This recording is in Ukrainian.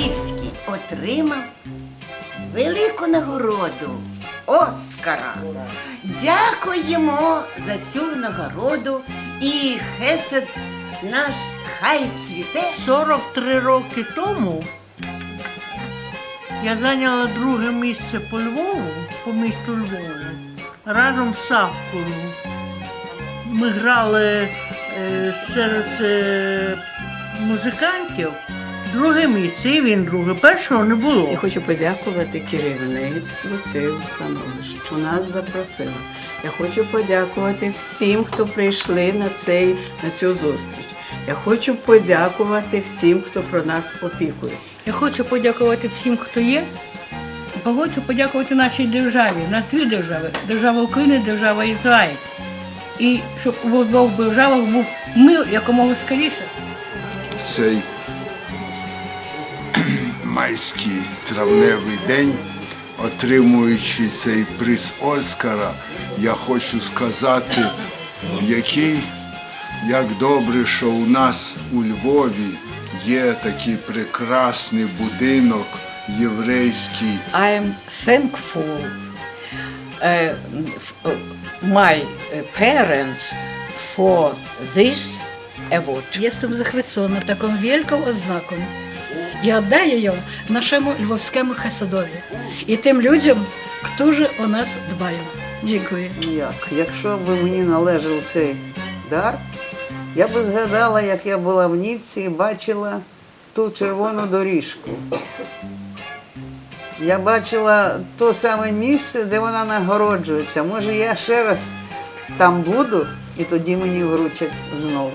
Львівський отримав велику нагороду Оскара. Дякуємо за цю нагороду і Гесед наш хай цвіте. 43 роки тому я зайняла друге місце по Львову, по місту Львову, разом з Савкою. Ми грали е, серед е, музикантів друге місце, і він друге. Першого не було. Я хочу подякувати керівництву цієї установи, що нас запросило. Я хочу подякувати всім, хто прийшли на, цей, на цю зустріч. Я хочу подякувати всім, хто про нас опікує. Я хочу подякувати всім, хто є. Хочу подякувати нашій державі, на дві держави. Держава України, держава Ізраїль. І щоб у обох державах був мир якомога скоріше. цей майський травневий день, отримуючи цей приз Оскара, я хочу сказати, який, як добре, що у нас у Львові є такий прекрасний будинок єврейський. I am thankful uh, uh, my parents for this award. Jestem zachwycona taką wielką oznaką. I oddaję ją naszemu lwowskiemu Hasadowi i tym ludziom, którzy o nas dbają. Dziękuję. Як? Якщо б мені належав цей дар, я би згадала, як я була в Ніцці і бачила ту червону доріжку. Я бачила то саме місце, де вона нагороджується. Може, я ще раз там буду, і тоді мені вручать знову.